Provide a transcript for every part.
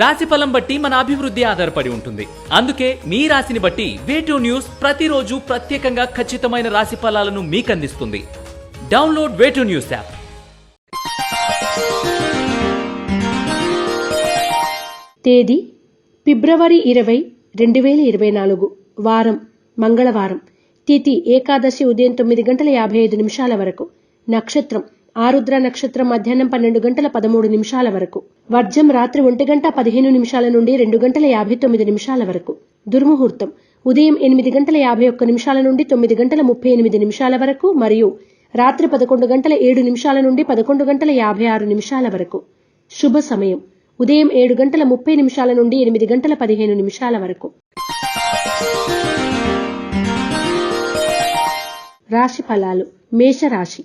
రాశి ఫలం బట్టి మన అభివృద్ధి ఆధారపడి ఉంటుంది. అందుకే మీ రాశిని బట్టి వేటూ న్యూస్ ప్రతిరోజు ప్రత్యేకంగా ఖచ్చితమైన రాశి ఫలాలను మీకు అందిస్తుంది డౌన్లోడ్ వేటూ న్యూస్ యాప్ తేదీ ఫిబ్రవరి ఇరవై రెండు వేల ఇరవై నాలుగు వారం మంగళవారం. తిథి ఏకాదశి ఉదయం తొమ్మిది గంటల యాభై ఐదు నిమిషాల వరకు. నక్షత్రం ఆరుద్ర నక్షత్రం మధ్యాహ్నం పన్నెండు గంటల పదమూడు నిమిషాల వరకు. వర్జం రాత్రి ఒంటి గంట పదిహేను నిమిషాల నుండి రెండు గంటల యాభై తొమ్మిది నిమిషాల వరకు. దుర్ముహూర్తం. ఉదయం ఎనిమిది గంటల యాభై ఒక్క నిమిషాల నుండి తొమ్మిది గంటల ముప్పై ఎనిమిది నిమిషాల వరకు మరియు రాత్రి పదకొండు గంటల ఏడు నిమిషాల నుండి పదకొండు గంటల యాభై ఆరు నిమిషాల వరకు. శుభ సమయం. ఉదయం ఏడు గంటల ముప్పై నిమిషాల నుండి ఎనిమిది గంటల పదిహేను నిమిషాల వరకు. రాశి ఫలాలు. మేషరాశి.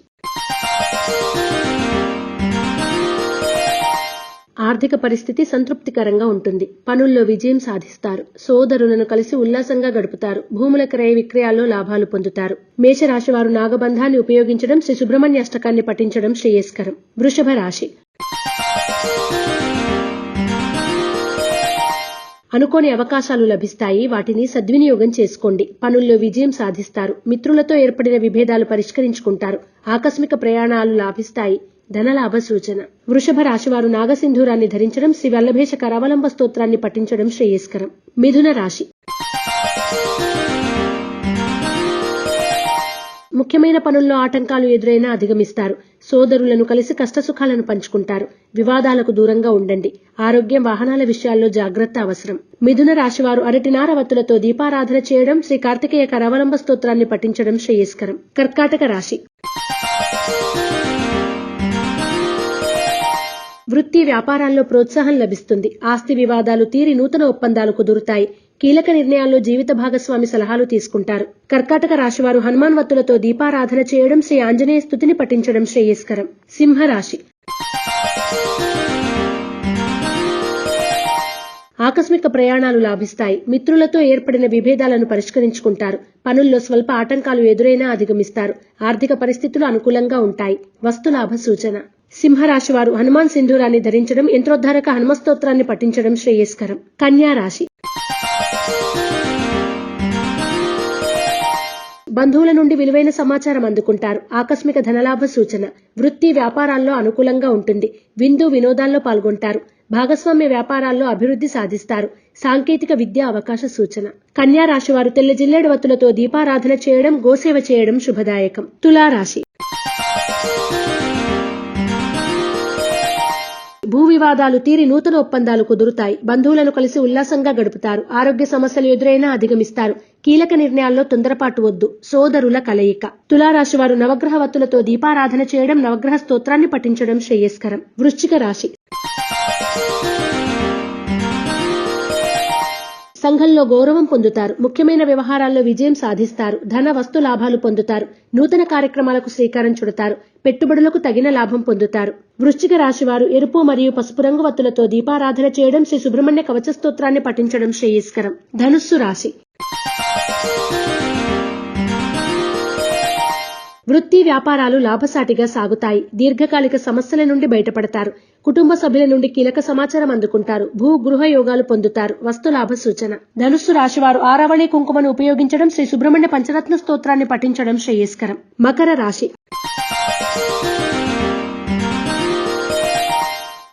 ఆర్థిక పరిస్థితి సంతృప్తికరంగా ఉంటుంది. పనుల్లో విజయం సాధిస్తారు. సోదరులను కలిసి ఉల్లాసంగా గడుపుతారు. భూముల క్రయ విక్రయాల్లో లాభాలు పొందుతారు. మేషరాశి వారు నాగబంధాన్ని ఉపయోగించడం శ్రీ సుబ్రహ్మణ్య అష్టకాన్ని పఠించడం శ్రేయస్కరం. వృషభ రాశి. అనుకోని అవకాశాలు లభిస్తాయి వాటిని సద్వినియోగం చేసుకోండి. పనుల్లో విజయం సాధిస్తారు. మిత్రులతో ఏర్పడిన విభేదాలు పరిష్కరించుకుంటారు. ఆకస్మిక ప్రయాణాలు లాభిస్తాయి. ధనలాభ సూచన. వృషభ రాశివారు నాగసింధూరాన్ని ధరించడం శ్రీ వల్లభేష కరావలంబ స్తోత్రాన్ని పఠించడం శ్రేయస్కరం. మిథున రాశి. ముఖ్యమైన పనుల్లో ఆటంకాలు ఎదురైనా అధిగమిస్తారు. సోదరులను కలిసి కష్టసుఖాలను పంచుకుంటారు. వివాదాలకు దూరంగా ఉండండి. ఆరోగ్యం వాహనాల విషయాల్లో జాగ్రత్త అవసరం. మిథున రాశివారు అరటినార వత్తులతో దీపారాధన చేయడం శ్రీ కార్తికేయ కరావలంబ స్తోత్రాన్ని పఠించడం శ్రేయస్కరం. కర్కాటక రాశి. వృత్తి వ్యాపారాల్లో ప్రోత్సాహం లభిస్తుంది. ఆస్తి వివాదాలు తీరి నూతన ఒప్పందాలు కుదురుతాయి. కీలక నిర్ణయాల్లో జీవిత భాగస్వామి సలహాలు తీసుకుంటారు. కర్కాటక రాశివారు హనుమాన్ వత్తులతో దీపారాధన చేయడం శ్రీ ఆంజనేయ స్థుతిని పఠించడం శ్రేయస్కరం. సింహరాశి. ఆకస్మిక ప్రయాణాలు లాభిస్తాయి. మిత్రులతో ఏర్పడిన విభేదాలను పరిష్కరించుకుంటారు. పనుల్లో స్వల్ప ఆటంకాలు ఎదురైనా అధిగమిస్తారు. ఆర్థిక పరిస్థితులు అనుకూలంగా ఉంటాయి. వస్తులాభ సూచన. సింహరాశి వారు హనుమాన్ సింధూరాన్ని ధరించడం యంత్రోద్ధారక హనుమస్తోత్రాన్ని పఠించడం శ్రేయస్కరం. కన్యా రాశి బంధువుల నుండి విలువైన సమాచారం అందుకుంటారు. ఆకస్మిక ధనలాభ సూచన. వృత్తి వ్యాపారాల్లో అనుకూలంగా ఉంటుంది. విందు వినోదాల్లో పాల్గొంటారు. భాగస్వామ్య వ్యాపారాల్లో అభివృద్ధి సాధిస్తారు. సాంకేతిక విద్య అవకాశ సూచన. కన్యా రాశి వారు తెల్ల జిల్లేడు వత్తులతో దీపారాధన చేయడం గోసేవ చేయడం శుభదాయకం. తులారాశి. భూ వివాదాలు తీరి నూతన ఒప్పందాలు కుదురుతాయి. బంధువులను కలిసి ఉల్లాసంగా గడుపుతారు. ఆరోగ్య సమస్యలు ఎదురైనా అధిగమిస్తారు. కీలక నిర్ణయాల్లో తొందరపాటు వద్దు. సోదరుల కలయిక. తులారాశి వారు నవగ్రహ వత్తులతో దీపారాధన చేయడం నవగ్రహ స్తోత్రాన్ని పఠించడం శ్రేయస్కరం. వృశ్చిక రాశి. సంఘంలో గౌరవం పొందుతారు. ముఖ్యమైన వ్యవహారాల్లో విజయం సాధిస్తారు. ధన వస్తు లాభాలు పొందుతారు. నూతన కార్యక్రమాలకు శ్రీకారం చుడతారు. పెట్టుబడులకు తగిన లాభం పొందుతారు. వృశ్చిక రాశి వారు ఎరుపు మరియు పసుపు రంగు వత్తులతో దీపారాధన చేయడం శ్రీ సుబ్రహ్మణ్య కవచ స్తోత్రాన్ని పఠించడం శ్రేయస్కరం. ధనుస్సు రాశి. వృత్తి వ్యాపారాలు లాభసాటిగా సాగుతాయి. దీర్ఘకాలిక సమస్యల నుండి బయటపడతారు. కుటుంబ సభ్యుల నుండి కీలక సమాచారం అందుకుంటారు. భూ గృహ యోగాలు పొందుతారు. వస్తు లాభ సూచన. ధనుస్సు రాశివారు ఆరవళి కుంకుమను ఉపయోగించడం శ్రీ సుబ్రహ్మణ్య పంచరత్న స్తోత్రాన్ని పఠించడం శ్రేయస్కరం. మకర రాశి.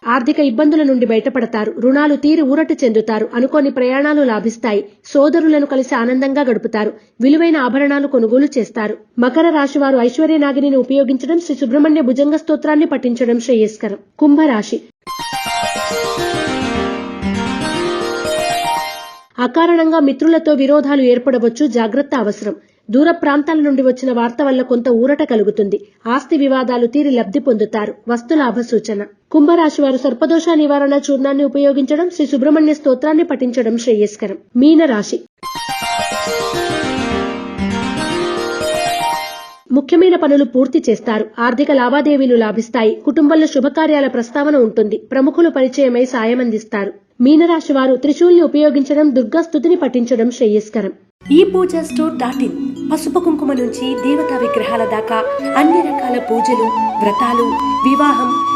ఆర్థిక ఇబ్బందుల నుండి బయటపడతారు. రుణాలు తీరి ఊరట చెందుతారు. అనుకోని ప్రయాణాలు లాభిస్తాయి. సోదరులను కలిసి ఆనందంగా గడుపుతారు. విలువైన ఆభరణాలు కొనుగోలు చేస్తారు. మకర రాశి వారు ఐశ్వర్య నాగిని ఉపయోగించడం శ్రీ సుబ్రహ్మణ్య భుజంగ స్తోత్రాన్ని పఠించడం శ్రేయస్కరం. కుంభరాశి. అకారణంగా మిత్రులతో విరోధాలు ఏర్పడవచ్చు జాగ్రత్త అవసరం. దూర ప్రాంతాల నుండి వచ్చిన వార్త వల్ల కొంత ఊరట కలుగుతుంది. ఆస్తి వివాదాలు తీరి లబ్ధి పొందుతారు. వస్తులాభ సూచన కుంభరాశి వారు సర్పదోష నివారణ చూర్ణాన్ని ఉపయోగించడం శ్రీ సుబ్రహ్మణ్య స్తోత్రాన్ని పఠించడం శ్రేయస్కరం. మీన రాశి. ముఖ్యమైన పనులు పూర్తి చేస్తారు. ఆర్థిక లావాదేవీలు లాభిస్తాయి. కుటుంబంలో శుభకార్యాల ప్రస్తావన ఉంటుంది. ప్రముఖులు పరిచయమై సాయం అందిస్తారు. మీనరాశి వారు త్రిశూల్ని ఉపయోగించడం దుర్గా స్తుతిని పఠించడం శ్రేయస్కరం. ఈ పూజ స్టోర్ డాట్ ఇన్. పసుపు కుంకుమ నుంచి దేవతా విగ్రహాల దాకా అన్ని రకాల పూజలు వ్రతాలు వివాహం